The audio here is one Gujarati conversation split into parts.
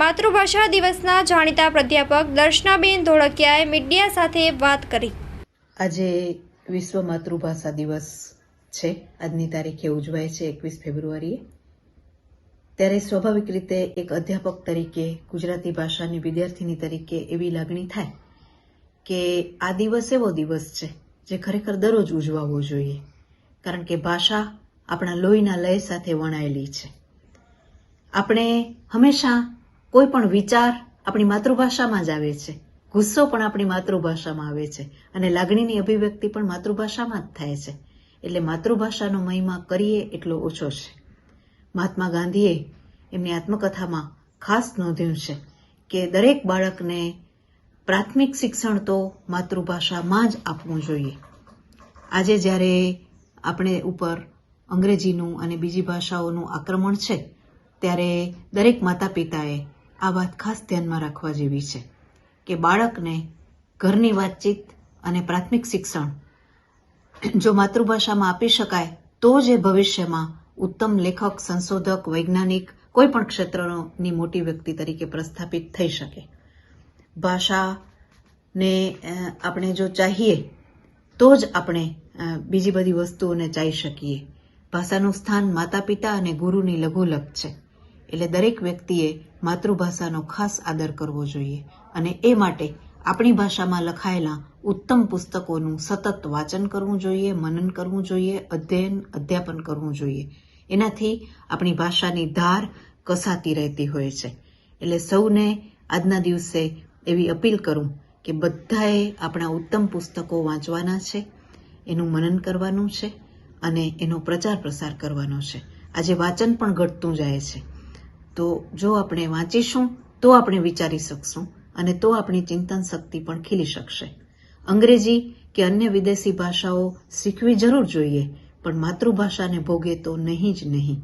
માતૃભાષા દિવસના જાણીતા પ્રાધ્યાપક દર્શનાબેન ધોળકિયાએ મીડિયા સાથે વાત કરી. આજે વિશ્વ માતૃભાષા દિવસ છે. આજની તારીખે ઉજવાય છે એકવીસ ફેબ્રુઆરીએ. ત્યારે સ્વાભાવિક રીતે એક અધ્યાપક તરીકે, ગુજરાતી ભાષાની વિદ્યાર્થીની તરીકે એવી લાગણી થાય કે આ દિવસ એવો દિવસ છે જે ખરેખર દરરોજ ઉજવાવો જોઈએ. કારણ કે ભાષા આપણા લોહીના લય સાથે વણાયેલી છે. આપણે હંમેશા કોઈ પણ વિચાર આપણી માતૃભાષામાં જ આવે છે. ગુસ્સો પણ આપણી માતૃભાષામાં આવે છે અને લાગણીની અભિવ્યક્તિ પણ માતૃભાષામાં જ થાય છે. એટલે માતૃભાષાનો મહિમા કરીએ એટલો ઓછો છે. મહાત્મા ગાંધીએ એમની આત્મકથામાં ખાસ નોંધ્યું છે કે દરેક બાળકને પ્રાથમિક શિક્ષણ તો માતૃભાષામાં જ આપવું જોઈએ. આજે જ્યારે આપણે ઉપર અંગ્રેજીનું અને બીજી ભાષાઓનું આક્રમણ છે, ત્યારે દરેક માતા પિતાએ આ વાત ખાસ ધ્યાનમાં રાખવા જેવી છે કે બાળકને ઘરની વાતચીત અને પ્રાથમિક શિક્ષણ જો માતૃભાષામાં આપી શકાય, તો જ એ ભવિષ્યમાં ઉત્તમ લેખક, સંશોધક, વૈજ્ઞાનિક કોઈ પણ ક્ષેત્રની મોટી વ્યક્તિ તરીકે પ્રસ્થાપિત થઈ શકે. ભાષાને આપણે જો ચાહીએ, તો જ આપણે બીજી બધી વસ્તુઓને ચાહી શકીએ. ભાષાનું સ્થાન માતા પિતા અને ગુરુની લઘુલક છે. એટલે દરેક વ્યક્તિએ માતૃભાષાનો ખાસ આદર કરવો જોઈએ અને એ માટે આપણી ભાષામાં લખાયેલા ઉત્તમ પુસ્તકોનું સતત વાંચન કરવું જોઈએ, મનન કરવું જોઈએ, અધ્યયન, અધ્યાપન કરવું જોઈએ. એનાથી આપણી ભાષાની ધાર કસાતી રહેતી હોય છે. એટલે સૌને આજના દિવસે એવી અપીલ કરું કે બધાએ આપણા ઉત્તમ પુસ્તકો વાંચવાના છે, એનું મનન કરવાનું છે અને એનો પ્રચાર પ્રસાર કરવાનો છે. આજે વાંચન પણ ઘટતું જાય છે. તો જો આપણે વાંચીશું, તો આપણે વિચારી શકશું અને તો આપણી ચિંતન શક્તિ પણ ખીલી શકશે. અંગ્રેજી કે અન્ય વિદેશી ભાષાઓ શીખવી જરૂર જોઈએ, પણ માતૃભાષાને ભોગે તો નહીં જ નહીં.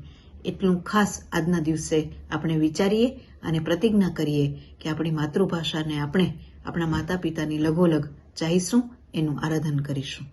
એટલું ખાસ આજના દિવસે આપણે વિચારીએ અને પ્રતિજ્ઞા કરીએ કે આપણી માતૃભાષાને આપણે આપણા માતા પિતાની લગોલગ ચાહીશું, એનું આરાધન કરીશું.